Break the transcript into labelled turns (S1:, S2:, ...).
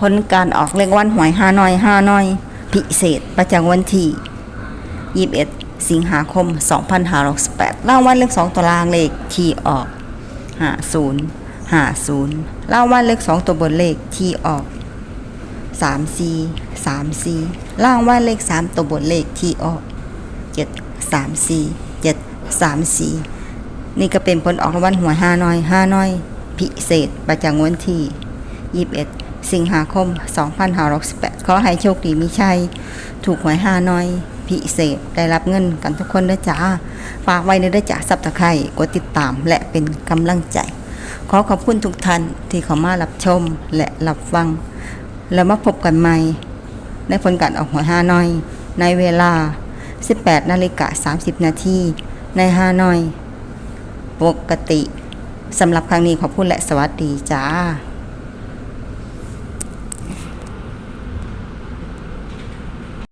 S1: ผลการออกเลขวันหวยห้าน้อยห้าน้อย พิเศษประจำวันที่21สิงหาคม2568รางวัลเลข2ตัวรางเลขที่ออก50 50รางวัลเลข2ตัวบนเลขที่ออก34 34รางวัลเลข3ตัวบนเลขที่ออก7 34 7 34นี่ก็เป็นผลออกรางวัลหวยห้าน้อยห้าน้อย พิเศษประจำวันที่21 สิงหาคม 2568 ขอให้โชคดีมีชัย ถูกหวยห้าน้อย พิเศษ ได้รับเงินกันทุกคนด้วยจ้า ฝากไว้ในด้วยจ้าสับตะไคร่กดติดตามและเป็นกำลังใจ ขอขอบคุณทุกท่านที่เข้ามารับชมและรับฟัง แล้วมาพบกันใหม่ ในผลการออกหวยห้าน้อย ในเวลา 18 นาฬิกา 30 นาทีในห้าน้อย ปกติสำหรับครั้งนี้ขอบคุณและสวัสดีจ้า